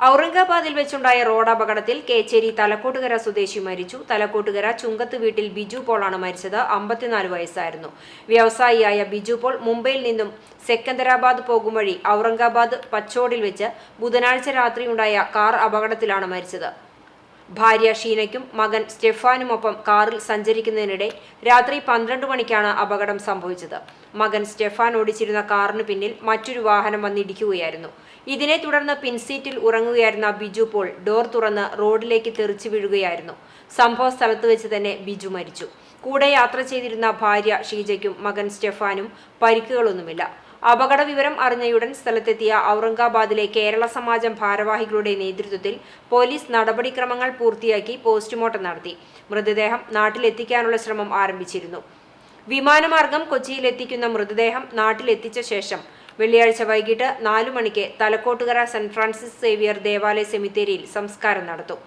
ഔറംഗാബാദിൽ വെച്ചുണ്ടായ road അപകടത്തിൽ കേച്ചേരി തലക്കോട്ടുകര സ്വദേശി മരിച്ചു. തലക്കോട്ടുകര ചുങ്കത്ത് വീട്ടിൽ ബിജു പോളാണ് മരിച്ചത്. അമ്പത്തിനാല് വയസ്സായിരുന്നു. വ്യവസായിയായ ബിജു പോൾ മുംബൈയിൽ നിന്നും സെക്കന്ദരാബാദ് പോകും വഴി ഔറംഗാബാദ് പച്ചോടിൽ വെച്ച് ബുധനാഴ്ച രാത്രിയുണ്ടായ കാർ അപകടത്തിലാണ് മരിച്ചത്. ഭാര്യ ഷീനയ്ക്കും മകൻ സ്റ്റെഫാനുമൊപ്പം കാറിൽ സഞ്ചരിക്കുന്നതിനിടെ രാത്രി പന്ത്രണ്ട് മണിക്കാണ് അപകടം സംഭവിച്ചത്. മകൻ സ്റ്റെഫാൻ ഓടിച്ചിരുന്ന കാറിന് പിന്നിൽ മറ്റൊരു വാഹനം വന്നിടിക്കുകയായിരുന്നു ഇതിനെ തുടർന്ന് പിൻസീറ്റിൽ ഉറങ്ങുകയായിരുന്ന ബിജു പോൾ ഡോർ തുറന്ന് റോഡിലേക്ക് തെറിച്ചു വീഴുകയായിരുന്നു. സംഭവ സ്ഥലത്ത് വെച്ച് തന്നെ ബിജു മരിച്ചു. കൂടെ യാത്ര ചെയ്തിരുന്ന ഭാര്യ ഷീജയ്ക്കും മകൻ സ്റ്റെഫാനും പരിക്കുകളൊന്നുമില്ല. അപകട വിവരം അറിഞ്ഞയുടൻ സ്ഥലത്തെത്തിയ ഔറംഗാബാദിലെ കേരള സമാജം ഭാരവാഹികളുടെ നേതൃത്വത്തിൽ പോലീസ് നടപടിക്രമങ്ങൾ പൂർത്തിയാക്കി പോസ്റ്റ്മോർട്ടം നടത്തി. മൃതദേഹം നാട്ടിലെത്തിക്കാനുള്ള ശ്രമം ആരംഭിച്ചിരുന്നു. വിമാനമാർഗം കൊച്ചിയിലെത്തിക്കുന്ന മൃതദേഹം നാട്ടിലെത്തിച്ച ശേഷം വെള്ളിയാഴ്ച വൈകിട്ട് നാലു മണിക്ക് തലക്കോട്ടുകര സെന്റ് ഫ്രാൻസിസ് സേവിയർ ദേവാലയ സെമിത്തേരിയിൽ സംസ്കാരം നടത്തും.